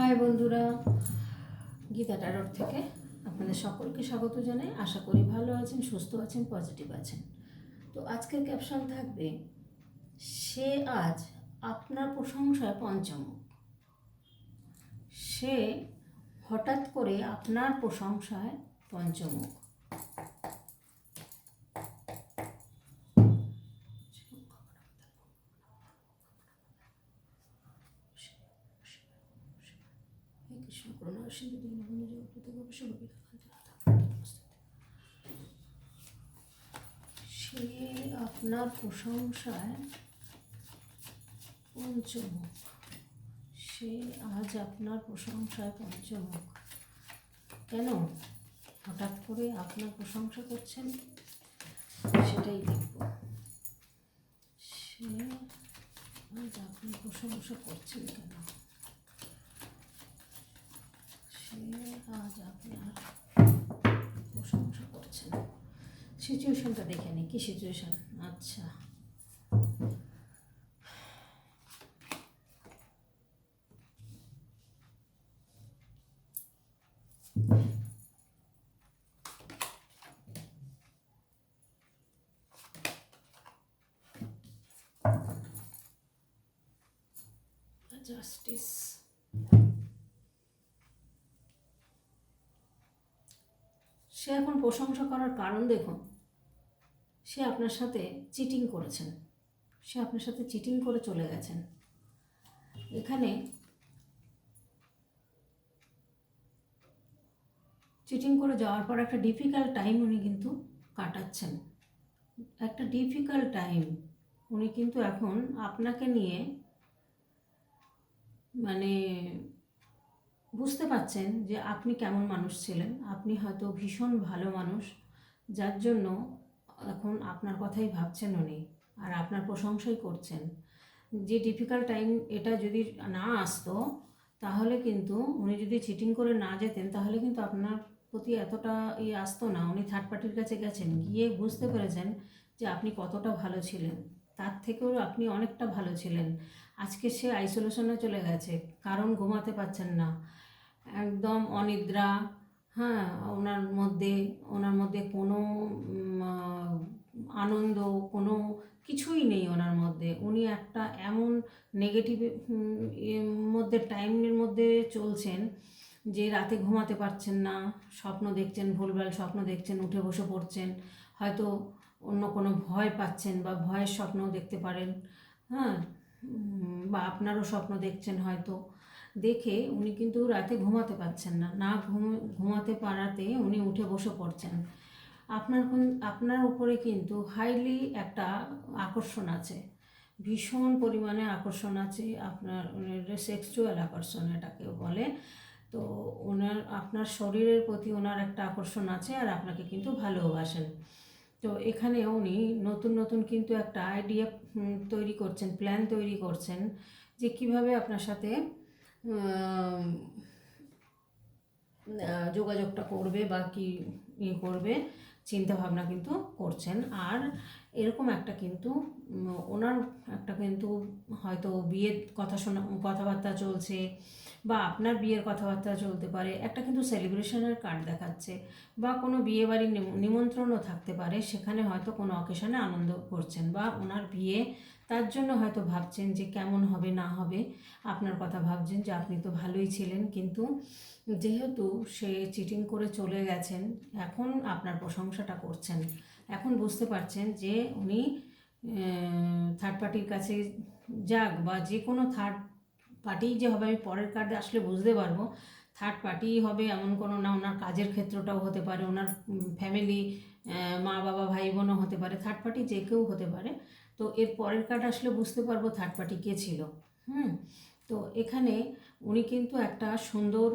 High বন্ধুরা, গীতা টারোর থেকে আপনাদের সকলকে স্বাগত জানাই। আশা করি ভালো আছেন, সুস্থ আছেন পজিটিভ আছেন। তো আজকের ক্যাপশন থাকবে, সে আজ আপনার প্রশংসায় পঞ্চমুখ। সে হঠাৎ করে আপনার প্রশংসায় পঞ্চমুখ। সে আপনার প্রশংসায় পঞ্চমুখ। সে আজ আপনার প্রশংসায় পঞ্চমুখ। কেন? হঠাৎ করে আপনার প্রশংসা করছেন? সেটাই দেখব। সে আজ আপনার প্রশংসা করছেন কেন? আজ আপনার প্রশংসা করছেন। সিচুয়েশনটা দেখে নি কি সিচুয়েশন আচ্ছা। জাস্টিস প্রশংসা করার কারণ দেখুন, সে আপনার সাথে চিটিং করেছেন। সে আপনার সাথে চিটিং করে চলে গেছেন। এখানে চিটিং করে যাওয়ার পর একটা ডিফিকাল্ট টাইম উনি কিন্তু কাটাচ্ছেন। একটা ডিফিকাল্ট টাইম উনি কিন্তু এখন আপনাকে নিয়ে মানে বুঝতে পাচ্ছেন যে আপনি কেমন মানুষ ছিলেন। আপনি হয়তো ভীষণ ভালো মানুষ, যার জন্য এখন আপনার কথাই ভাবছেন উনি আর আপনার প্রশংসাই করছেন। যে ডিফিকাল্ট টাইম এটা যদি না আসতো, তাহলে কিন্তু উনি যদি চিটিং করে না যেতেন, তাহলে কিন্তু আপনার প্রতি এতটা ইয়ে আসতো না। উনি থার্ড পার্টির কাছে গেছেন, গিয়ে বুঝতে পেরেছেন যে আপনি কতটা ভালো ছিলেন। তার থেকেও আপনি অনেকটা ভালো ছিলেন। আজকে সে আইসোলেশনে চলে গেছে, কারণ ঘুমাতে পারছেন না। একদম অনিদ্রা হ্যাঁ ওনার মধ্যে ওনার মধ্যে কোনো আনন্দ, কোনো কিছুই নেই ওনার মধ্যে। উনি একটা এমন নেগেটিভ মধ্যে টাইমের মধ্যে চলছেন যে রাতে ঘুমাতে পারছেন না, স্বপ্ন দেখছেন ভুলভাল স্বপ্ন দেখছেন, উঠে বসে পড়ছেন। হয়তো অন্য কোনো ভয় পাচ্ছেন বা ভয়ের স্বপ্নও দেখতে পারেন হ্যাঁ বা আপনারও স্বপ্ন দেখছেন হয়তো। দেখে উনি কিন্তু রাতে ঘুমাতে পারছেন না। না ঘুম, ঘুমাতে পারাতে উনি উঠে বসে পড়ছেন। আপনার আপনার উপরে কিন্তু হাইলি একটা আকর্ষণ আছে। ভীষণ পরিমাণে আকর্ষণ আছে আপনার সেক্সুয়াল আকর্ষণ এটাকে বলে। তো ওনার, আপনার শরীরের প্রতি ওনার একটা আকর্ষণ আছে আর আপনাকে কিন্তু ভালোবাসেন। তো এখানে উনি নতুন নতুন কিন্তু একটা আইডিয়া তৈরি করছেন প্ল্যান তৈরি করছেন যে কীভাবে আপনার সাথে যোগাযোগটা করবে বা কি ইয়ে করবে। চিন্তা ভাবনা কিন্তু করছেন। আর এরকম একটা কিন্তু ওনার একটা কিন্তু হয়তো বিয়ের কথা শোনা, কথাবার্তা চলছে বা আপনার বিয়ের কথাবার্তা চলতে পারে, একটা কিন্তু সেলিব্রেশনের কার্ড দেখাচ্ছে বা কোনো বিয়ে বাড়ির নিমন্ত্রণও থাকতে পারে, সেখানে হয়তো কোনো অকেশনে আনন্দ করছেন বা ওনার বিয়ে তার জন্য হয়তো ভাবছেন যে কেমন হবে, না হবে। আপনার কথা ভাবছেন যে আপনি তো ভালোই ছিলেন, কিন্তু যেহেতু সে চিটিং করে চলে গেছেন, এখন আপনার প্রশংসাটা করছেন। এখন বুঝতে পারছেন যে উনি থার্ড পার্টির কাছে যাক বা যে কোনো থার্ড পার্টি যে হবে, আমি পরের কার্ডে আসলে বুঝতে পারব। থার্ড পার্টি হবে এমন কোনো না, ওনার কাজের ক্ষেত্রটাও হতে পারে, ওনার ফ্যামিলি মা বাবা, ভাই বোনও হতে পারে থার্ড পার্টি যে কেউ হতে পারে। তো এর পরের কার্ড আসলে বুঝতে পারব থার্ড পার্টি কে ছিল। হুম? তো এখানে উনি কিন্তু একটা সুন্দর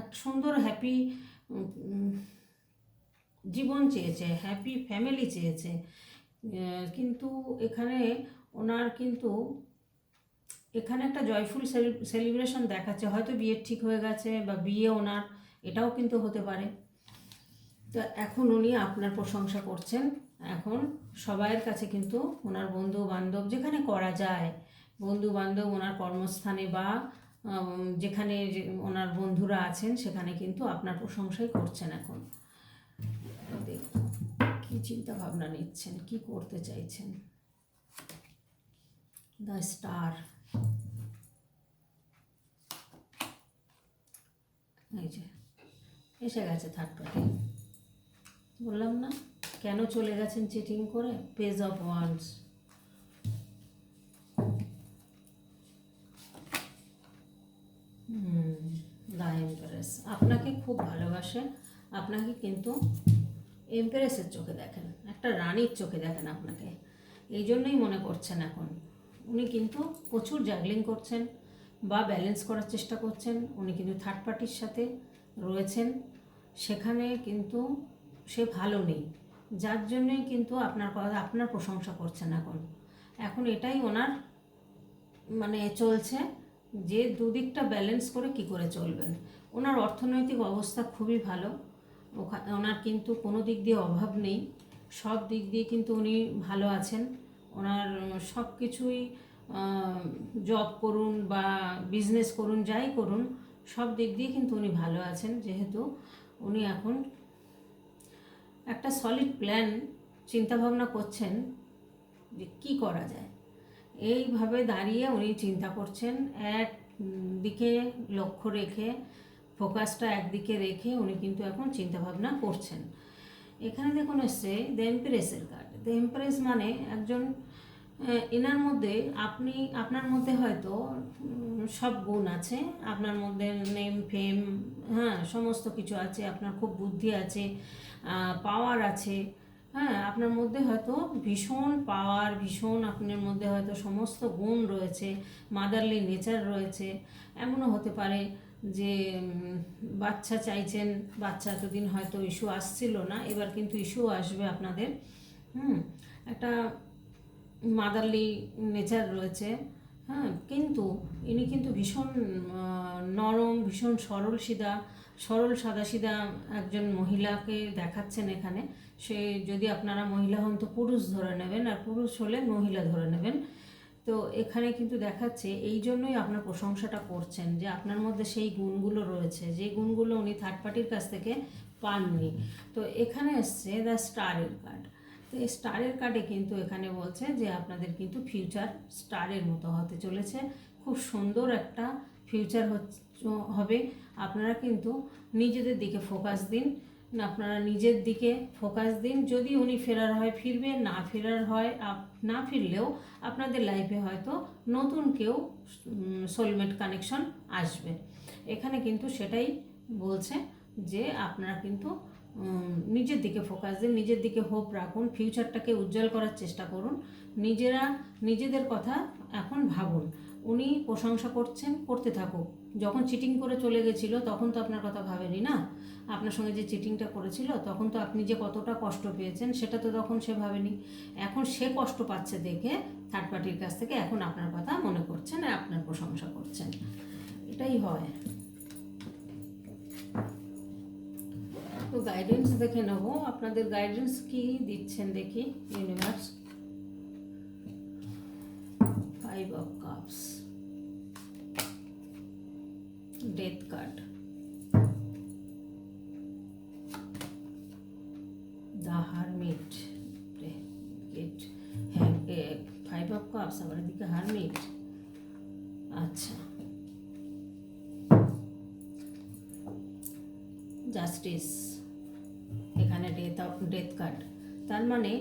এক সুন্দর হ্যাপি জীবন চেয়েছে হ্যাপি ফ্যামিলি চেয়েছে। কিন্তু এখানে ওনার কিন্তু, এখানে একটা জয়ফুল সেলিব্রেশন দেখাচ্ছে। হয়তো বিয়ে ঠিক হয়ে গেছে বা বিয়ে ওনার, এটাও কিন্তু হতে পারে। তো এখন উনি আপনার প্রশংসা করছেন। এখন সবাইয়ের কাছে কিন্তু ওনার বন্ধু বান্ধব যেখানে করা যায় বন্ধু বান্ধব ওনার কর্মস্থানে বা যেখানে ওনার বন্ধুরা আছেন সেখানে কিন্তু আপনার প্রশংসাই করছেন এখন। কী চিন্তা ভাবনা নিচ্ছেন, কি করতে চাইছেন? দ্য স্টার এই যে, এসে গেছে থার্ড পার্টি বললাম না, কেন চলে গেছেন চিটিং করে? পেজ অফ ওয়ান্স দ্য আপনাকে খুব ভালোবাসে, আপনাকে কিন্তু এমপ্রেসের চোখে দেখেন, একটা রানীর চোখে দেখেন আপনাকে। এই জন্যই মনে করছেন এখন। উনি কিন্তু প্রচুর জাগলিং করছেন বা ব্যালেন্স করার চেষ্টা করছেন। উনি কিন্তু থার্ড পার্টির সাথে রয়েছেন। সেখানে কিন্তু সে ভালো নেই। যার জন্যই কিন্তু আপনার কথা, আপনার প্রশংসা করছেন এখন। এখন এটাই ওনার মানে চলছে যে দুদিকটা ব্যালেন্স করে কি করে চলবেন। ওনার অর্থনৈতিক অবস্থা খুবই ভালো। ওনার কিন্তু কোনো দিক দিয়ে অভাব নেই। সব দিক দিয়ে কিন্তু উনি ভালো আছেন। ওনার সব কিছুই জব করুন বা বিজনেস করুন, যাই করুন, সব দিক দিয়ে কিন্তু উনি ভালো আছেন। যেহেতু উনি এখন একটা সলিড প্ল্যান চিন্তাভাবনা করছেন যে কি করা যায়। এইভাবে দাঁড়িয়ে উনি চিন্তা করছেন, এক দিকে লক্ষ্য রেখে ফোকাসটা একদিকে রেখে উনি কিন্তু এখন চিন্তাভাবনা করছেন। এখানে দেখুন এসছে দ্য এম্প্রেসের কার্ড দ্য এম্প্রেস মানে একজন এনার মধ্যে আপনি, আপনার মধ্যে হয়তো সব গুণ আছে। আপনার মধ্যে নেম ফেম হ্যাঁ সমস্ত কিছু আছে। আপনার খুব বুদ্ধি আছে পাওয়ার আছে। হ্যাঁ আপনার মধ্যে হয়তো ভীষণ পাওয়ার ভীষণ আপনার মধ্যে হয়তো সমস্ত গুণ রয়েছে মাদারলি নেচার রয়েছে। এমনও হতে পারে যে বাচ্চা চাইছেন, বাচ্চা এতদিন হয়তো ইস্যু আসছিল না, এবার কিন্তু ইস্যু আসবে আপনাদের। হুম, একটা মাদারলি নেচার রয়েছে হ্যাঁ কিন্তু ইনি কিন্তু ভীষণ নরম, ভীষণ সরল সিধা, সরল সাদাসিধা একজন মহিলাকে দেখাচ্ছেন এখানে। সে যদি আপনারা মহিলা হন তো পুরুষ ধরে নেবেন আর পুরুষ হলে মহিলা ধরে নেবেন। তো এখানে কিন্তু দেখাচ্ছে এই জন্যই আপনার প্রশংসাটা করছেন যে আপনার মধ্যে সেই গুণগুলো রয়েছে, যে গুণগুলো উনি থার্ড পার্টির কাছ থেকে পাননি। তো এখানে এসছে দ্য স্টারের কার্ড তো এই স্টারের কার্ডে কিন্তু এখানে বলছে যে আপনাদের কিন্তু ফিউচার স্টারের মতো হতে চলেছে। খুব সুন্দর একটা ফিউচার হবে। আপনারা কিন্তু নিজেদের দিকে ফোকাস দিন। আপনারা নিজের দিকে ফোকাস দিন। যদি উনি ফেরার হয়, ফিরবে, না ফেরার হয় না ফিরলেও আপনাদের লাইফে হয়তো নতুন কেউ সোলমেট কানেকশন আসবে। এখানে কিন্তু সেটাই বলছে যে আপনারা কিন্তু নিজের দিকে ফোকাস দিন, নিজের দিকে হোপ রাখুন ফিউচারটাকে উজ্জ্বল করার চেষ্টা করুন। নিজেরা নিজেদের কথা এখন ভাবুন। উনি প্রশংসা করছেন, করতে থাকুক। যখন চিটিং করে চলে গেছিল, তখন তো আপনার কথা ভাবেনি না? আপনার সঙ্গে যে চিটিংটা করেছিল, তখন তো আপনি যে কতটা কষ্ট পেয়েছেন, সেটা তো তখন সে ভাবেনি। এখন সে কষ্ট পাচ্ছে দেখে থার্ড পার্টির কাছ থেকে এখন আপনার কথা মনে করছেন আর আপনার প্রশংসা করছেন। এটাই হয়। তো গাইডেন্স দেখে নেব। আপনাদের গাইডেন্স কি দিচ্ছেন দেখি universe five of cups death card the hermit get হ্যাঁ ফাইভ অফ কাপস আবার এদিকে হারমিট আচ্ছা। এখানে ডেথ ডেথ কার্ড তার মানে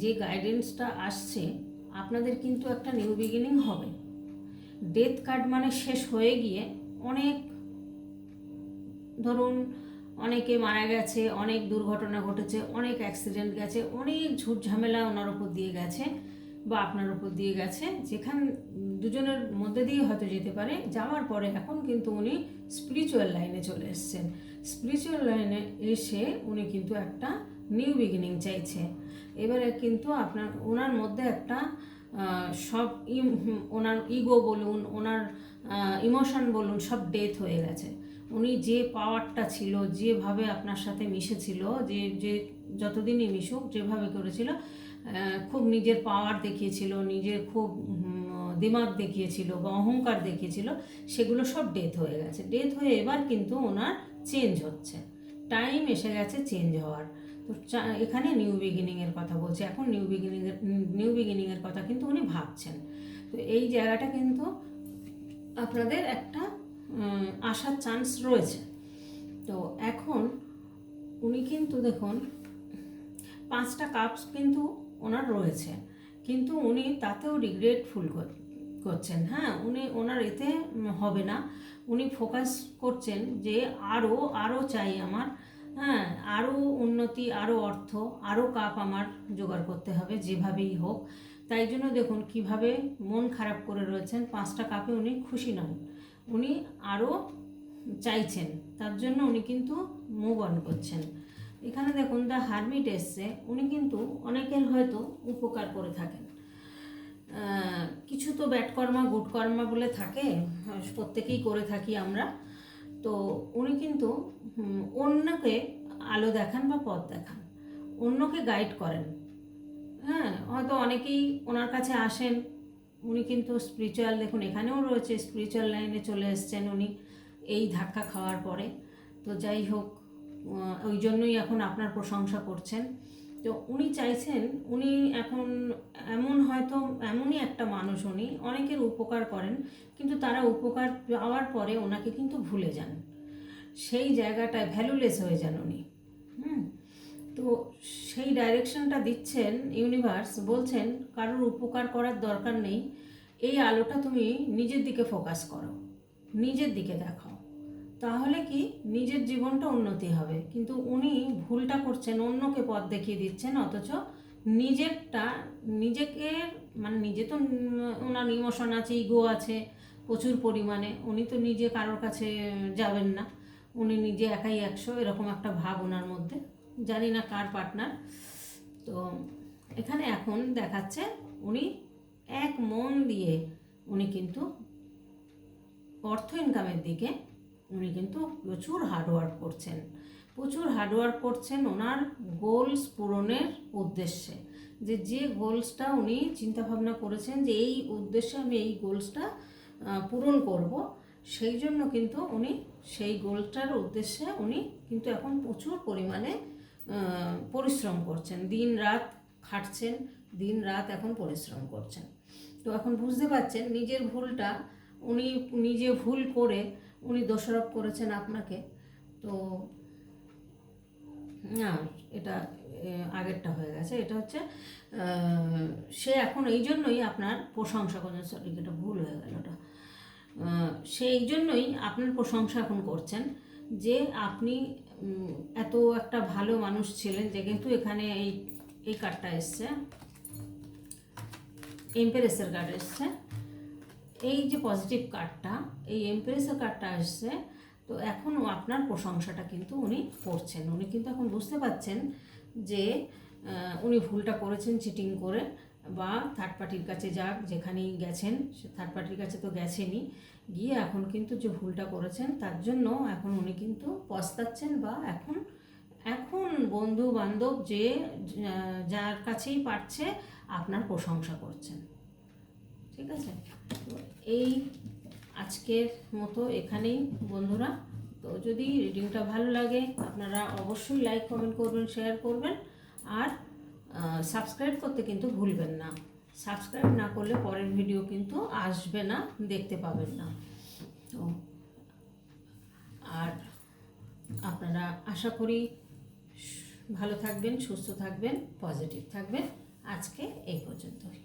যে গাইডেন্সটা আসছে, আপনাদের কিন্তু একটা নিউ বিগিনিং হবে। ডেথ কার্ড মানে শেষ হয়ে গিয়ে অনেক, ধরুন অনেকে মারা গেছে, অনেক দুর্ঘটনা ঘটেছে, অনেক অ্যাক্সিডেন্ট গেছে, অনেক ঝুট ঝামেলা ওনার উপর দিয়ে গেছে। বা আপনার উপর দিয়ে গেছে, যেখান, দুজনের মধ্যে দিয়ে হয়তো যেতে পারে। যাওয়ার পরে এখন কিন্তু উনি স্পিরিচুয়াল লাইনে চলে এসেছেন। স্পিরিচুয়াল লাইনে এসে উনি কিন্তু একটা নিউ বিগিনিং চাইছে। এবারে কিন্তু আপনার, ওনার মধ্যে একটা সব ওনার ইগো বলুন, ওনার ইমোশন বলুন, সব ডেথ হয়ে গেছে। উনি যে পাওয়ারটা ছিল, যেভাবে আপনার সাথে মিশেছিল, যে যে যতদিনই মিশুক, যেভাবে করেছিল খুব নিজের পাওয়ার দেখিয়েছিল, নিজের খুব দিমাগ দেখিয়েছিল বা অহংকার দেখিয়েছিল, সেগুলো সব ডেথ হয়ে গেছে। ডেথ হয়ে এবার কিন্তু ওনার চেঞ্জ হচ্ছে। টাইম এসে গেছে চেঞ্জ হওয়ার। তো এখানে নিউ বিগিনিংয়ের কথা বলছি। এখন নিউ বিগিনিংয়ের নিউ বিগিনিংয়ের কথা কিন্তু উনি ভাবছেন। তো এই জায়গাটা কিন্তু আপনাদের একটা আসার চান্স রয়েছে। তো এখন উনি কিন্তু দেখুন, পাঁচটা কাপস কিন্তু ওনার রয়েছে। কিন্তু উনি তাতেও রিগ্রেটফুল করছেন। হ্যাঁ উনি ওনার এতে হবে না। উনি ফোকাস করছেন যে আরও আরও চাই আমার। হ্যাঁ আরও উন্নতি আরও অর্থ আরও কাপ আমার জোগাড় করতে হবে যেভাবেই হোক। তাই জন্য দেখুন কীভাবে মন খারাপ করে রয়েছেন। পাঁচটা কাপে উনি খুশি নন। উনি আরও চাইছেন। তার জন্য উনি কিন্তু মুভ অন করছেন। এখানে দেখুন দ্য হারমিট এসছে, উনি কিন্তু অনেকের হয়তো উপকার করে থাকেন। কিছু তো ব্যাড কর্মা গুড কর্মা বলে থাকে, প্রত্যেকেই করে থাকি আমরা। তো উনি কিন্তু অন্যকে আলো দেখান বা পথ দেখান, অন্যকে গাইড করেন। হ্যাঁ হয়তো অনেকেই ওনার কাছে আসেন, উনি কিন্তু স্পিরিচুয়াল দেখুন এখানেও রয়েছে স্পিরিচুয়াল লাইনে চলে এসছেন উনি, এই ধাক্কা খাওয়ার পরে। তো যাই হোক ওই জন্যই এখন আপনার প্রশংসা করছেন। তো উনি চাইছেন, উনি এখন এমন হয়তো এমনই একটা মানুষ উনি, অনেকের উপকার করেন, কিন্তু তারা উপকার পাওয়ার পরে ওনাকে কিন্তু ভুলে যান। সেই জায়গাটায় ভ্যালুলেস হয়ে যান উনি। হুম? তো সেই ডাইরেকশনটা দিচ্ছেন ইউনিভার্স বলছেন, কারোর উপকার করার দরকার নেই। এই আলোটা তুমি নিজের দিকে ফোকাস করো। নিজের দিকে দেখাও। তাহলে কি নিজের জীবনটা উন্নতি হবে? কিন্তু উনি ভুলটা করছেন, অন্যকে পথ দেখিয়ে দিচ্ছেন, অথচ নিজেরটা, নিজেকে মানে নিজে তো ওনার ইমোশন আছে ইগো আছে প্রচুর পরিমাণে, উনি তো নিজে কারোর কাছে যাবেন না। উনি নিজে একাই একশো, এরকম একটা ভাব ওনার মধ্যে। জানি না কার পার্টনার তো এখানে এখন দেখাচ্ছে উনি এক মন দিয়ে উনি কিন্তু অর্থ ইনকামের দিকে উনি কিন্তু প্রচুর হার্ডওয়ার্ক করছেন। প্রচুর হার্ডওয়ার্ক করছেন ওনার গোলস পূরণের উদ্দেশ্যে। যে যে গোলসটা উনি চিন্তাভাবনা করেছেন যে, এই উদ্দেশ্যে আমি এই গোলসটা পূরণ করব, সেই জন্য কিন্তু উনি সেই গোলটার উদ্দেশ্যে উনি কিন্তু এখন প্রচুর পরিমাণে পরিশ্রম করছেন। দিন রাত খাটছেন, দিন রাত এখন পরিশ্রম করছেন। তো এখন বুঝতে পারছেন নিজের ভুলটা, উনি নিজে ভুল করে উনি দোষারোপ করেছেন আপনাকে তো না এটা আগেরটা হয়ে গেছে। এটা হচ্ছে সে এখন এই জন্যই আপনার প্রশংসা করছেন সরি এটা ভুল হয়ে গেল ওটা। আহ, সে এই জন্যই আপনার প্রশংসা এখন করছেন যে আপনি এত একটা ভালো মানুষ ছিলেন যে কিন্তু এখানে এই এই কার্ডটা এসছে এমপ্রেসের কার্ড এসছে। এই যে পজিটিভ কার্ডটা এই এমপ্রেসের কার্ডটা আসছে, তো এখন আপনার প্রশংসাটা কিন্তু উনি করছেন। উনি কিন্তু এখন বুঝতে পারছেন যে উনি ভুলটা করেছেন চিটিং করে বা থার্ড পার্টির কাছে যাক, যেখানেই গেছেন, সে থার্ড পার্টির কাছে তো গেছেনই। গিয়ে এখন কিন্তু যে ভুলটা করেছেন, তার জন্য এখন উনি কিন্তু পস্তাচ্ছেন বা এখন এখন বন্ধু বান্ধব যে যার কাছেই পারছে, আপনার প্রশংসা করছেন। ঠিক আছে? তো এই আজকের মতো এখানেই বন্ধুরা। তো যদি রিডিংটা ভালো লাগে, আপনারা অবশ্যই লাইক কমেন্ট করবেন শেয়ার করবেন। আর সাবস্ক্রাইব করতে কিন্তু ভুলবেন না। সাবস্ক্রাইব না করলে পরের ভিডিও কিন্তু আসবে না, দেখতে পাবেন না। তো, আর আপনারা আশা করি ভালো থাকবেন, সুস্থ থাকবেন পজিটিভ থাকবেন। আজকে এই পর্যন্তই।